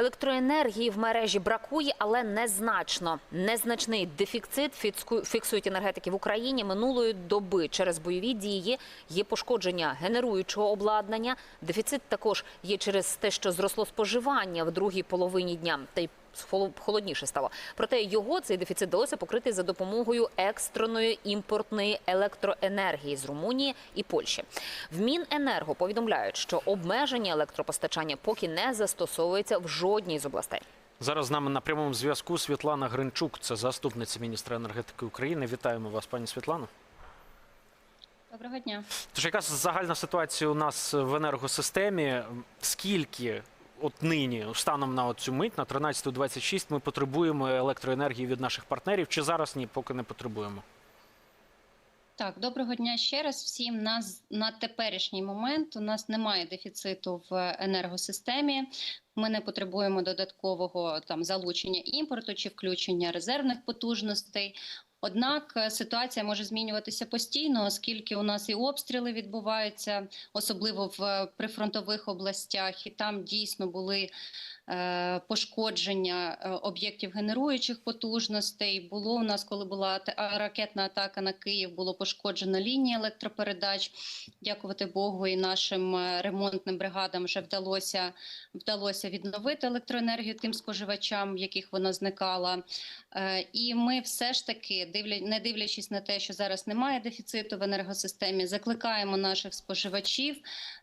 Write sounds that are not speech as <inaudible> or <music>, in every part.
Електроенергії в мережі бракує, але незначно. Незначний дефіцит фіксують енергетики в Україні минулої доби. Через бойові дії є пошкодження генеруючого обладнання. Дефіцит також є через те, що зросло споживання в другій половині дня. Та й холодніше стало. Проте його цей дефіцит вдалося покрити за допомогою екстреної імпортної електроенергії з Румунії і Польщі. В Міненерго повідомляють, що обмеження електропостачання поки не застосовується в жодній з областей. Зараз з нами на прямому зв'язку Світлана Гринчук, це заступниця міністра енергетики України. Вітаємо вас, пані Світлано. Доброго дня. Тож яка загальна ситуація у нас в енергосистемі? Скільки от нині, станом на цю мить, на 13.26, ми потребуємо електроенергії від наших партнерів? Чи зараз ні, поки не потребуємо? Так, доброго дня ще раз всім. Нас на теперішній момент у нас немає дефіциту в енергосистемі. Ми не потребуємо додаткового там залучення імпорту чи включення резервних потужностей. Однак е, ситуація може змінюватися постійно, оскільки у нас і обстріли відбуваються, особливо в е, прифронтових областях, і там дійсно були пошкодження е, об'єктів генеруючих потужностей. Було у нас, коли була ракетна атака на Київ, було пошкоджено лінії електропередач. Дякувати Богу, і нашим е, ремонтним бригадам вже вдалося вдалося відновити електроенергію тим споживачам, в яких вона зникала. Е, І ми все ж таки, не дивлячись на те, що зараз немає дефіциту в енергосистемі, закликаємо наших споживачів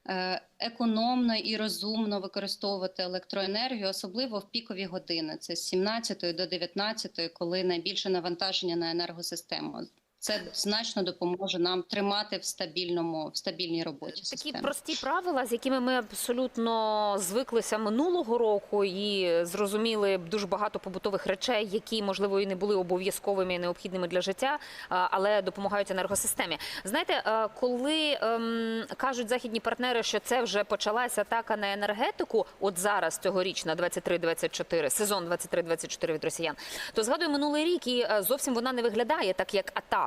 е, економно і розумно використовувати електроенергію, особливо в пікові години. Це з 17 до 19, коли найбільше навантаження на енергосистему. Це значно допоможе нам тримати в стабільному в стабільній роботі. Такі системи. прості правила, з якими ми абсолютно звиклися минулого року, і зрозуміли дуже багато побутових речей, які можливо і не були обов'язковими і необхідними для життя, але допомагають енергосистемі. Знаєте, коли ем, кажуть західні партнери, що це вже почалася атака на енергетику, от зараз цьогорічна 23-24, сезон 23-24 від росіян, то згадую минулий рік, і е, зовсім вона не виглядає так, як атака.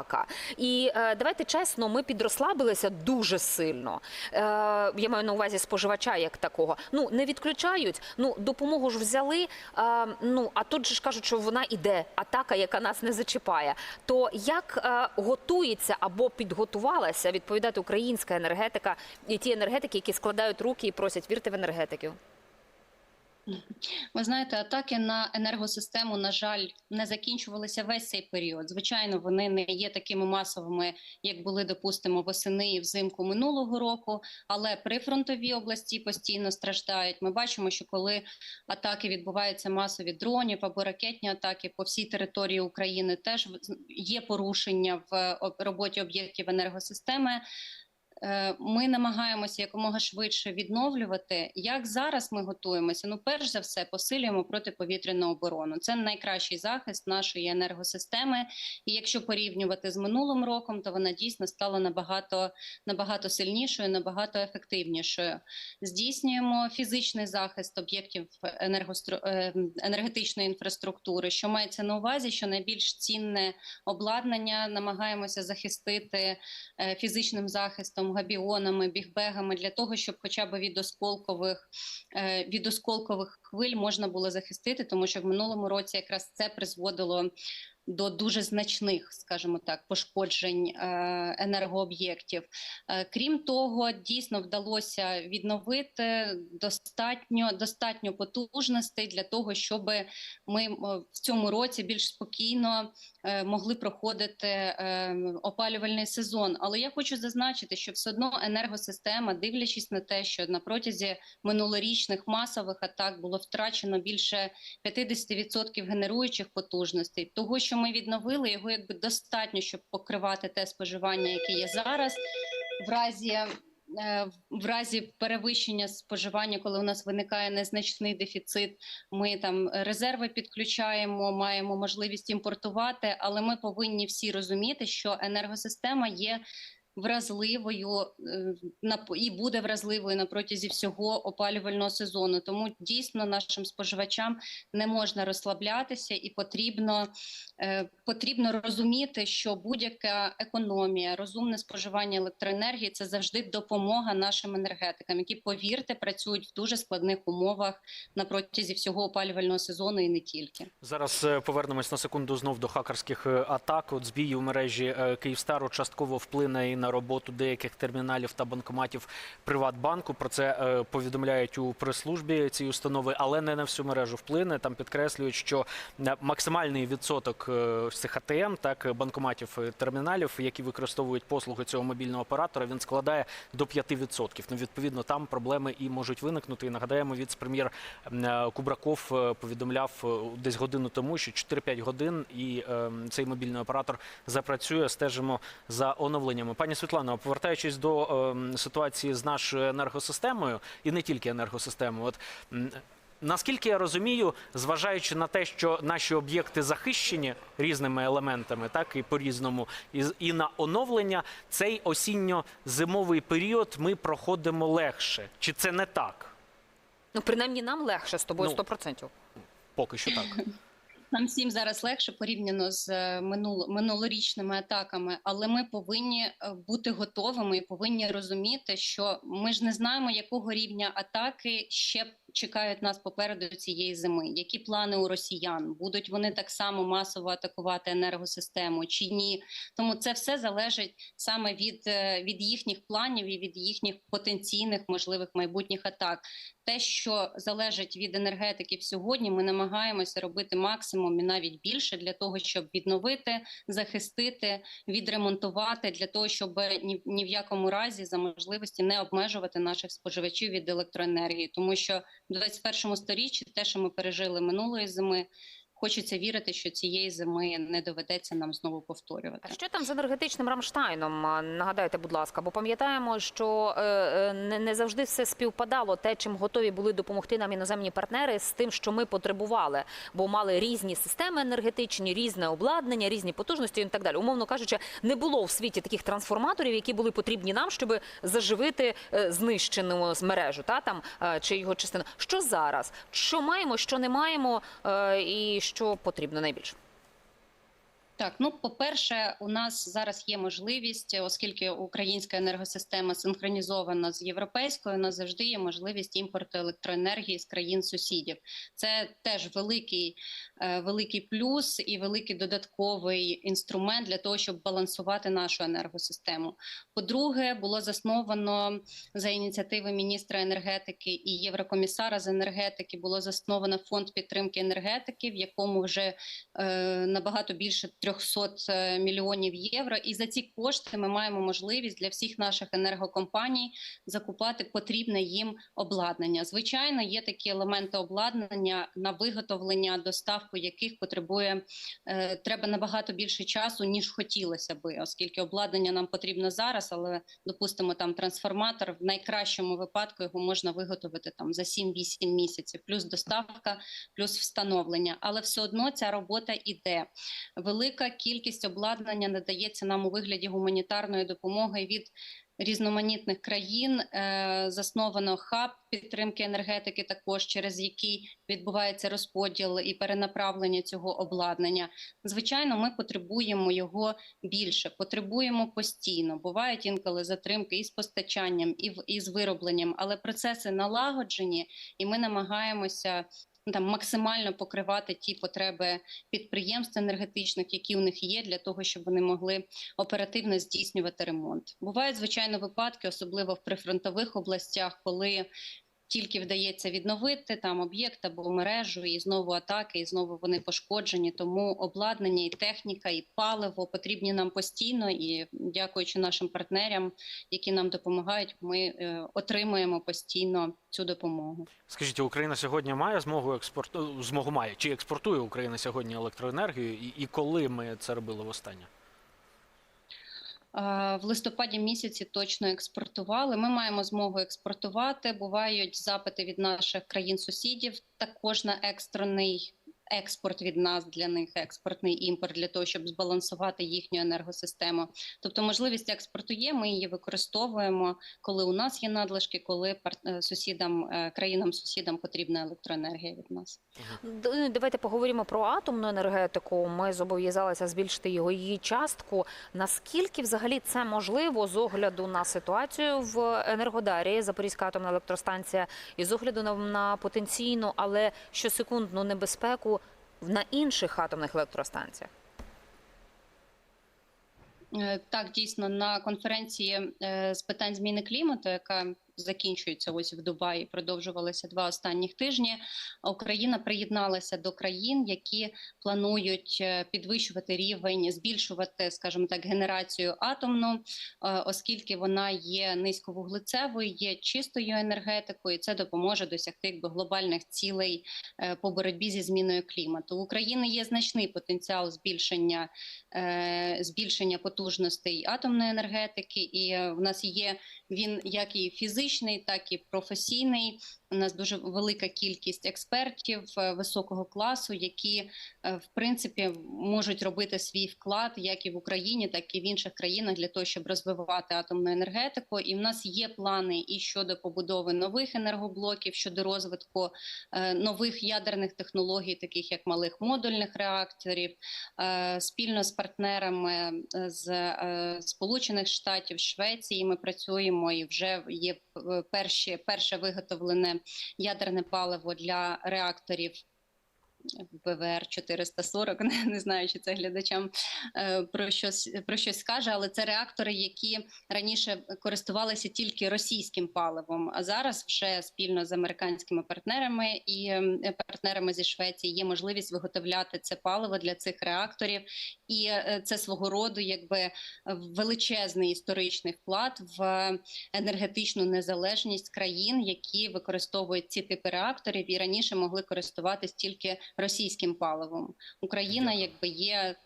І е, давайте чесно, ми підрослабилися дуже сильно. Е, я маю на увазі споживача як такого. Ну не відключають. Ну допомогу ж взяли. Е, ну а тут же ж кажуть, що вона іде атака, яка нас не зачіпає. То як е, готується або підготувалася відповідати українська енергетика і ті енергетики, які складають руки і просять вірте в енергетиків? Ви знаєте, атаки на енергосистему, на жаль, не закінчувалися весь цей період. Звичайно, вони не є такими масовими, як були, допустимо, восени і взимку минулого року. Але прифронтові області постійно страждають. Ми бачимо, що коли атаки відбуваються масові дронів або ракетні атаки по всій території України, теж є порушення в роботі об'єктів енергосистеми. Е, Ми намагаємося якомога швидше відновлювати. Як зараз ми готуємося? Ну, перш за все, посилюємо протиповітряну оборону. Це найкращий захист нашої енергосистеми. І якщо порівнювати з минулим роком, то вона дійсно стала набагато набагато сильнішою, набагато ефективнішою. Здійснюємо фізичний захист об'єктів енергостро- е, енергетичної інфраструктури, що мається на увазі, що найбільш цінне обладнання намагаємося захистити е, фізичним захистом, габіонами, бігбегами для того, щоб хоча б від осколкових е, від осколкових хвиль можна було захистити, тому що в минулому році якраз це призводило. До дуже значних, скажімо так, пошкоджень е, енергооб'єктів. Е, крім того, дійсно вдалося відновити достатньо достатньо потужностей для того, щоб ми в цьому році більш спокійно могли проходити е, опалювальний сезон. Але я хочу зазначити, що все одно енергосистема, дивлячись на те, що на протязі минулорічних масових атак було втрачено більше 50% генеруючих потужностей, того, що ми відновили, його якби достатньо, щоб покривати те споживання, яке є зараз, в разі. Е, В разі перевищення споживання, коли у нас виникає незначний дефіцит, ми там резерви підключаємо, маємо можливість імпортувати, але ми повинні всі розуміти, що енергосистема є вразливою е, і буде вразливою на протязі всього опалювального сезону. Тому дійсно нашим споживачам не можна розслаблятися, і потрібно, е, потрібно розуміти, що будь-яка економія, розумне споживання електроенергії це завжди допомога нашим енергетикам, які повірте працюють в дуже складних умовах на протязі всього опалювального сезону і не тільки. Зараз е, повернемось на секунду знов до хакерських атак. От збій у мережі Київстару частково вплине і на роботу деяких терміналів та банкоматів Приватбанку. Про це е, повідомляють у прес-службі цієї установи, але не на всю мережу вплине. Там підкреслюють, що е, максимальний відсоток е, цих АТМ, так е, банкоматів терміналів, які використовують послуги цього мобільного оператора, він складає до 5%. Ну відповідно там проблеми і можуть виникнути. І нагадаємо, віце-прем'єр е, Кубраков е, повідомляв е, десь годину тому, що 4-5 годин і е, цей мобільний оператор запрацює. Стежимо за оновленнями. Пані Світлано, повертаючись до е, ситуації з нашою енергосистемою, і не тільки енергосистемою, от Наскільки я розумію, зважаючи на те, що наші об'єкти захищені різними елементами, так і по-різному, і, і на оновлення, цей осінньо-зимовий період ми проходимо легше. Чи це не так? Ну, принаймні нам легше з тобою Ну, 100%. Поки що так. <laughs> Нам всім зараз легше порівняно з минуло, минулорічними атаками, але ми повинні е, бути готовими і повинні розуміти, що ми ж не знаємо, якого рівня атаки ще чекають нас попереду цієї зими. Які плани у росіян будуть вони так само масово атакувати енергосистему чи ні? Тому це все залежить саме від, е, від їхніх планів і від їхніх потенційних можливих майбутніх атак. Те, що залежить від енергетиків сьогодні, ми намагаємося робити максимум і навіть більше для того, щоб відновити, захистити, відремонтувати для того, щоб ні, ні в якому разі за можливості не обмежувати наших споживачів від електроенергії, тому що в 21 сторіччі те, що ми пережили минулої зими, хочеться вірити, що цієї зими не доведеться нам знову повторювати. А що там з енергетичним Рамштайном? Нагадайте, будь ласка, бо пам'ятаємо, що е, е, не, завжди все співпадало те, чим готові були допомогти нам іноземні партнери, з тим, що ми потребували, бо мали різні системи енергетичні, різне обладнання, різні потужності і так далі. Умовно кажучи, не було в світі таких трансформаторів, які були потрібні нам, щоб заживити е, знищену мережу, та там чи його частину. Що зараз? Що маємо, що не маємо, і що потрібно найбільше? Так, ну по-перше, у нас зараз є можливість, оскільки українська енергосистема синхронізована з європейською, у нас завжди є можливість імпорту електроенергії з країн сусідів. Це теж великий, е, великий плюс і великий додатковий інструмент для того, щоб балансувати нашу енергосистему. По-друге, було засновано за ініціативи міністра енергетики і єврокомісара з енергетики. Було засновано фонд підтримки енергетики, в якому вже е, набагато більше 300 мільйонів євро. І за ці кошти ми маємо можливість для всіх наших енергокомпаній закупати потрібне їм обладнання. Звичайно, є такі елементи обладнання на виготовлення, доставку яких потребує е, треба набагато більше часу ніж хотілося би, оскільки обладнання нам потрібно зараз, але допустимо там трансформатор в найкращому випадку його можна виготовити там за 7-8 місяців, плюс доставка, плюс встановлення. Але все одно ця робота іде. Велика кількість обладнання надається нам у вигляді гуманітарної допомоги від різноманітних країн. Е, засновано хаб підтримки енергетики, також через який відбувається розподіл і перенаправлення цього обладнання. Звичайно, ми потребуємо його більше, потребуємо постійно. Бувають інколи затримки і з постачанням, і з виробленням, але процеси налагоджені, і ми намагаємося. Ну, Там максимально покривати ті потреби підприємств енергетичних, які у них є, для того, щоб вони могли оперативно здійснювати ремонт. Бувають звичайно випадки, особливо в прифронтових областях, коли тільки вдається відновити там об'єкт або мережу, і знову атаки, і знову вони пошкоджені. Тому обладнання, і техніка, і паливо потрібні нам постійно. І дякуючи нашим партнерам, які нам допомагають, ми е, отримуємо постійно цю допомогу. Скажіть, Україна сьогодні має змогу експорту змогу має чи експортує Україна сьогодні електроенергію, і, і коли ми це робили востаннє? А, В листопаді місяці точно експортували. Ми маємо змогу експортувати. Бувають запити від наших країн-сусідів також на екстрений. Експорт від нас для них, експортний імпорт для того, щоб збалансувати їхню енергосистему. Тобто, можливість експорту є. Ми її використовуємо, коли у нас є надлишки, коли е, сусідам, е, країнам сусідам потрібна електроенергія від нас. Давайте поговоримо про атомну енергетику. Ми зобов'язалися збільшити його її частку. Наскільки взагалі це можливо з огляду на ситуацію в Енергодарі, Запорізька атомна електростанція, і з огляду на потенційну, але щосекундну небезпеку на інших атомних електростанціях? Е, Так, дійсно, на конференції е, з питань зміни клімату, яка закінчується ось в Дубаї, продовжувалася два останніх тижні. Україна приєдналася до країн, які планують е, підвищувати рівень, збільшувати, скажімо так, генерацію атомну, е, оскільки вона є низьковуглецевою, є чистою енергетикою. Це допоможе досягти якби, глобальних цілей е, по боротьбі зі зміною клімату. У України є значний потенціал збільшення збільшення потужностей атомної енергетики, і в нас є він як і фізичний, так і професійний. У нас дуже велика кількість експертів е, високого класу, які е, в принципі можуть робити свій вклад як і в Україні, так і в інших країнах для того, щоб розвивати атомну енергетику. І в нас є плани і щодо побудови нових енергоблоків, щодо розвитку е, нових ядерних технологій, таких як малих модульних реакторів, спільно з партнерами з Сполучених Штатів, Швеції. Ми працюємо і вже є перші перше виготовлене ядерне паливо для реакторів. БВР 440, <laughs> не, не знаю, чи це глядачам е, про щось про щось скаже, але це реактори, які раніше користувалися тільки російським паливом. А зараз вже спільно з американськими партнерами і е, партнерами зі Швеції є можливість виготовляти це паливо для цих реакторів, і е, це свого роду якби величезний історичний вклад в енергетичну незалежність країн, які використовують ці типи реакторів і раніше могли користуватись тільки російським паливом. Україна, якби є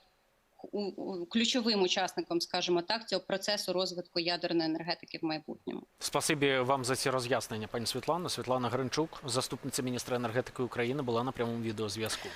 ключовим учасником, скажімо так, цього процесу розвитку ядерної енергетики в майбутньому. Спасибі вам за ці роз'яснення, пані Світлано. Світлана Гринчук, заступниця міністра енергетики України, була на прямому відеозв'язку.